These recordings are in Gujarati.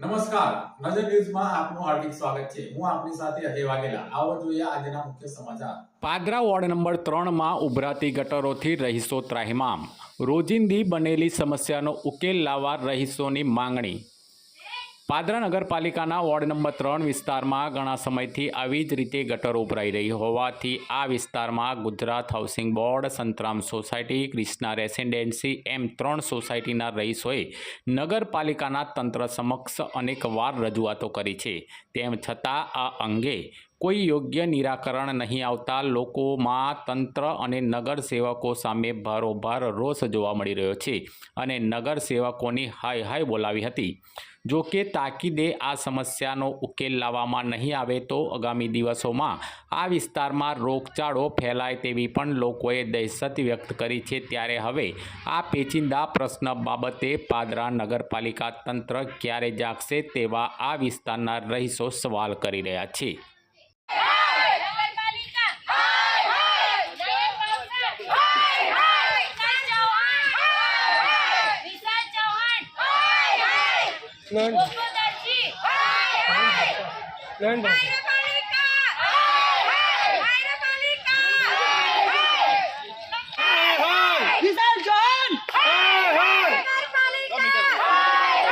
નમસ્કાર. નજર ન્યૂઝમાં આપનું હાર્દિક સ્વાગત છે. હું આપની સાથે અજય વાઘેલા. આવો જોઈએ આજના મુખ્ય સમાચાર. પાદરા વોર્ડ નંબર ત્રણમાં ઉભરાતી ગટરોથી રહીશો ત્રાહિમામ. રોજિંદી બનેલી સમસ્યાનો ઉકેલ લાવવા રહીશોની માંગણી. પાદરા નગરપાલિકાના વોર્ડ નંબર ત્રણ વિસ્તારમાં ઘણા સમયથી આવી જ રીતે ગટર ઉભરાઈ રહી હોવાથી આ વિસ્તારમાં Gujarat housing board, Santram society Krishna residency એમ ત્રણ સોસાયટીના રહીશોએ નગરપાલિકાના તંત્ર સમક્ષ અનેકવાર રજૂઆતો કરી છે. તેમ છતાં આ અંગે કોઈ યોગ્ય નિરાકરણ નહીં આવતા લોકોમાં તંત્ર અને નગર સેવકો સામે ભારોભાર રોષ જોવા મળી રહ્યો છે અને નગર સેવકોની હાય હાય બોલાવી હતી. જો કે તાકીદે આ સમસ્યાનો ઉકેલ લાવવામાં નહીં આવે તો આગામી દિવસોમાં આ વિસ્તારમાં રોગચાળો ફેલાય તેવી પણ લોકોએ દહેશત વ્યક્ત કરી છે. ત્યારે હવે આ પેચિંદા પ્રશ્ન બાબતે પાદરા નગરપાલિકા તંત્ર ક્યારે જાગશે તેવા આ વિસ્તારના રહીશો સવાલ કરી રહ્યા છે નગરપાલિકા હાય હાય જય હાય હાય વિશાલ ચૌહાણ હાય વિશાલ ચૌહાણ હાય હાય ગોપોદરજી હાય હાય નગરપાલિકા હાય હાય નગરપાલિકા હાય વિશાલ જોન નગરપાલિકા હાય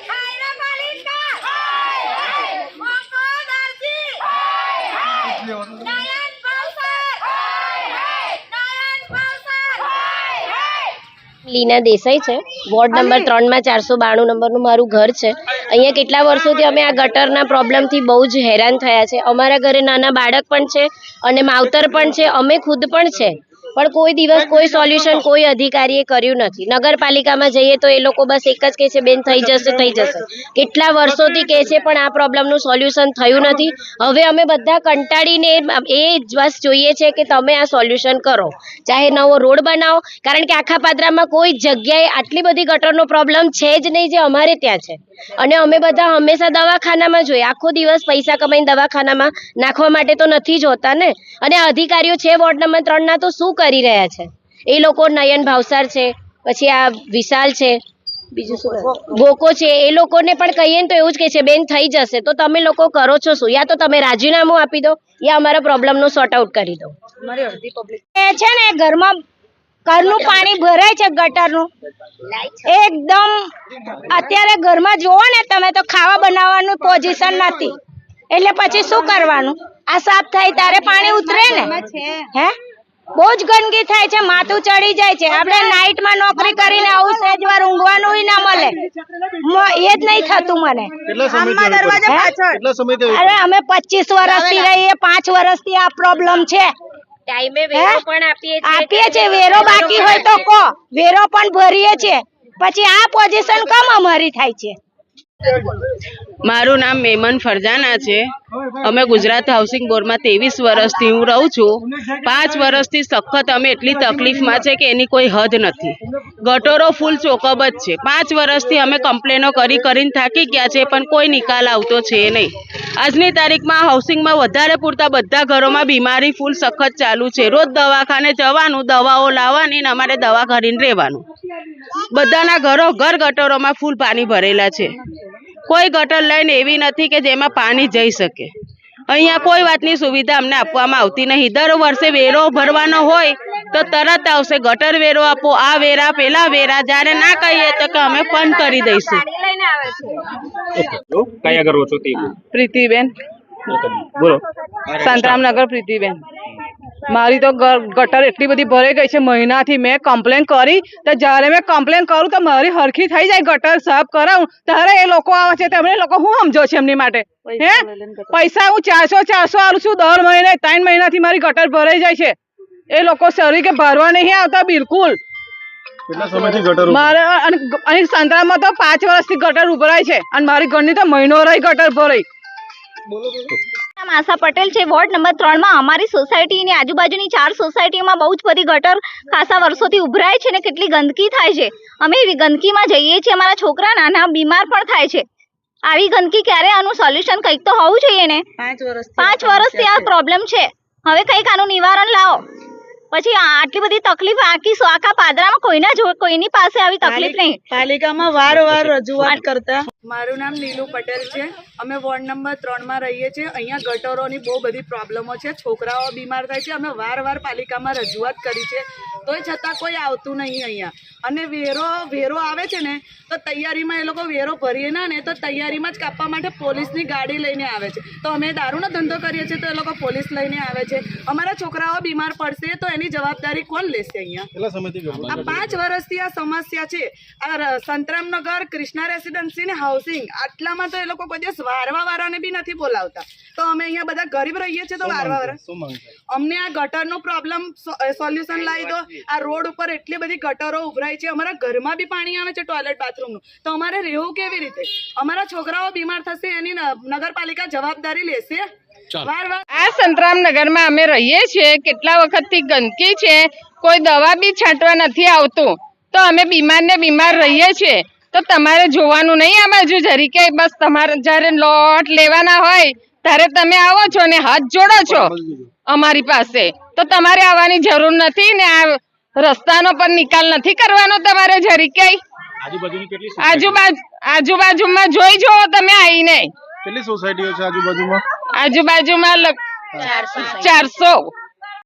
હાય નગરપાલિકા હાય હાય ગોપોદરજી હાય હાય નયન ભાવસર હાય હાય નયન ભાવસર હાય હાય લીના દેસાઈ છે. વોર્ડ નંબર ત્રણમાં ચારસો બાણું નંબરનું મારું ઘર છે. અહીંયા કેટલા વર્ષોથી અમે આ ગટરના પ્રોબ્લેમથી બહુ જ હેરાન થયા છે. અમારા ઘરે નાના બાળક પણ છે અને માવતર પણ છે. અમે ખુદ પણ છે. પણ કોઈ દિવસ કોઈ સોલ્યુશન કોઈ અધિકારીએ કર્યું નથી. નગરપાલિકામાં જઈએ તો એ લોકો બસ એક જ કહે છે બેન થઈ જશે થઈ જશે. કેટલા વર્ષોથી કહે છે પણ આ પ્રોબ્લેમનું સોલ્યુશન થયું નથી. હવે અમે બધા કંટાળીને એ બસ જોઈએ છે કે તમે આ સોલ્યુશન કરો. ચાહે નવો રોડ બનાવો કારણ કે આખા પાદરામાં કોઈ જગ્યાએ આટલી બધી ગટરનો પ્રોબ્લેમ છે જ નહીં જે અમારે ત્યાં છે. અને અમે બધા હંમેશા દવાખાનામાં જોઈએ. આખો દિવસ પૈસા કમાઈને દવાખાનામાં નાખવા માટે તો નથી જ હોતા ને? અને અધિકારીઓ છે વોર્ડ નંબર ત્રણના તો શું કરી રહ્યા છે? એ લોકો નયન ભાવસાર છે પછી આ વિશાલ છે બીજું શું ગોકો છે એ લોકોને પણ કહીએ ને તો એવું જ કહે છે બેન થઈ જશે. તો તમે લોકો કરો છો શું? યા તો તમે રાજીનામું આપી દો યા અમારા પ્રોબ્લેમનું સોર્ટ આઉટ કરી દો. એ છે ને ઘરમાં ઘરનું પાણી ભરાય છે ગટરનું. એકદમ અત્યારે ઘરમાં જોવો ને તમે તો ખાવા બનાવવાનું પોઝિશન નથી. એટલે પછી શું કરવાનું? આ સાફ થાય તારે પાણી ઉતરે ને? હે? બહુ જ ગંદકી થાય છે માથું ચડી જાય છે. આપણે નાઇટમાં નોકરી કરીને આવું સહેજ વાર ઊંઘવાનું ના મળે. એ જ નહીં થતું મને. અરે અમે પચીસ વર્ષથી રહીએ પાંચ વર્ષથી આ પ્રોબ્લેમ છે. ટાઈમે વેરો પણ આપીએ આપીએ છે વેરો બાકી હોય તો કો વેરો પણ ભરીએ છે પછી આ પોઝિશન કમ અમારી થાય છે. મારું નામ મેમન ફરજાના છે. અમે ગુજરાત હાઉસિંગ બોર્ડમાં ત્રેવીસ વર્ષથી હું રહું છું. પાંચ વર્ષથી સખત અમે એટલી તકલીફમાં છે કે એની કોઈ હદ નથી. ગટોરો ફૂલ ચોકબ જ છે. પાંચ વર્ષથી અમે કમ્પ્લેનો કરી કરીને થાકી ગયા છે, પણ કોઈ નિકાલ આવતો છે નહીં. આજની તારીખમાં હાઉસિંગમાં વધારે પૂરતા બધા ઘરોમાં બીમારી ફૂલ સખત ચાલુ છે. રોજ દવાખાને જવાનું, દવાઓ લાવવાની ને અમારે દવા કરીને રહેવાનું. બધાના ઘરો ઘર ગટોરોમાં ફૂલ પાણી ભરેલા છે. કોઈ ગટર લાઈન એવી નથી કે જેમાં પાણી જઈ શકે. અહીંયા કોઈ વાતની સુવિધા અમને આપવામાં આવતી નહીં. દર વર્ષે વેરો ભરવાનો હોય તો તરત આવશે. ગટર વેરો આપો આ વેરા પેલા વેરા જ્યારે ના કહીએ તો કે અમે બંધ કરી દઈશું. કયા કરો છો પ્રીતિબેન. બોલો. સંતરામનગર પ્રીતિબેન. મારી તો ગટર એટલી બધી ભરાઈ ગઈ છે મહિનાથી મેં કમ્પ્લેન કરી તો જ્યારે મેં કમ્પ્લેન કરું તો મારી હરખી થઈ જાય ગટર સાફ કરાવું. ત્યારે એ લોકો આવે છે તેમને લોકો હું સમજો છે એમની માટે? હે? પૈસા હું ચારસો ચારસો આવું છું દર મહિને ત્રણ મહિનાથી મારી ગટર ભરાઈ જાય છે. એ લોકો શરીર કે ભરવા નહીં આવતા બિલકુલ. કેટલા સમયથી ગટર ઉભરી? મારે અને સંતરામાં તો પાંચ વર્ષથી ગટર ઉભરાય છે અને મારી ઘરની તો મહિનો રહી ગટર ભરાઈ. નામ આશા પટેલ છે. વોર્ડ નંબર ત્રણમાં અમારી સોસાયટીની આજુબાજુની ચાર સોસાયટીમાં બહુ જ બધી ગટર ખાસા વર્ષોથી ઉભરાય છે ને કેટલી ગંદકી થાય છે. અમે એવી ગંદકીમાં જઈએ છીએ. અમારા છોકરા નાના બીમાર પણ થાય છે. આવી ગંદકી ક્યારે આનું સોલ્યુશન કંઈક તો હોવું જોઈએ ને? પાંચ વર્ષથી આ પ્રોબ્લેમ છે. હવે કંઈક આનું નિવારણ લાવો. પછી આટલી બધી તકલીફ આખી સો- આખા પાદરામાં કોઈના જો કોઈની પાસે આવી તકલીફ નહીં. પાલિકામાં વાર વાર રજૂઆત કરતા. મારું નામ નીલુ પટેલ છે. અમે વોર્ડ નંબર ત્રણમાં રહીએ છીએ. અહીંયા ગટરોની બહુ બધી પ્રોબ્લેમો છે. છોકરાઓ બીમાર થાય છે. અમે વાર વાર પાલિકામાં રજૂઆત કરી છે. તોય છતાં કોઈ આવતું નહીં અહીંયા. અને વેરો વેરો આવે છે ને તો તૈયારીમાં એ લોકો વેરો ભરીએ ના ને તો તૈયારીમાં જ કાપવા માટે પોલીસની ગાડી લઈને આવે છે. તો અમે દારૂનો ધંધો કરીએ છીએ તો એ લોકો પોલીસ લઈને આવે છે. અમારા છોકરાઓ બીમાર પડશે તો એની જવાબદારી કોણ લેશે અહીંયા? આ પાંચ વર્ષથી આ સમસ્યા છે. આ સંતરામનગર કૃષ્ણા રેસિડેન્સી ને હાઉસિંગ આટલામાં તો એ લોકો કોઈ દિવસ વારવા વાળાને બી નથી બોલાવતા. તો અમે અહીંયા બધા ગરીબ રહીએ છીએ તો વારવા વાળા. શું માંગ છે અમને આ ગટરનો પ્રોબ્લેમ સોલ્યુશન લાવી દો. આ રોડ ઉપર એટલી બધી ગટરો ઉભરાય છે. અમારા ઘરમાં બી પાણી આવે છે ટોયલેટ બાથરૂમનું તો અમારે રહેવું કેવી રીતે? અમારા છોકરાઓ બીમાર થશે એની નગરપાલિકા જવાબદારી લેશે. વાર વાર આ સંતરામ નગરમાં અમે રહીએ છીએ. કેટલા વખતથી ગંદકી છે. કોઈ દવા બી છાંટવા નથી આવતું. તો અમે બીમાર ને બીમાર રહીએ છીએ. તો તમારે જોવાનું નહીં આ બાજુ જરી કે બસ તમારે જ્યારે લોટ લેવાના હોય ત્યારે તમે આવો છો ને હાથ જોડો છો અમારી પાસે. તો તમારે આવવાની જરૂર નથી ને આ રસ્તાનો પણ નિકાલ નથી કરવાનો તમારે જરીકે આજુબાજુની આજુબાજુ આજુબાજુમાં જોઈ જોવો તમે આવીને કેટલી સોસાયટીઓ છે આજુબાજુમાં? આજુબાજુમાં ચારસો.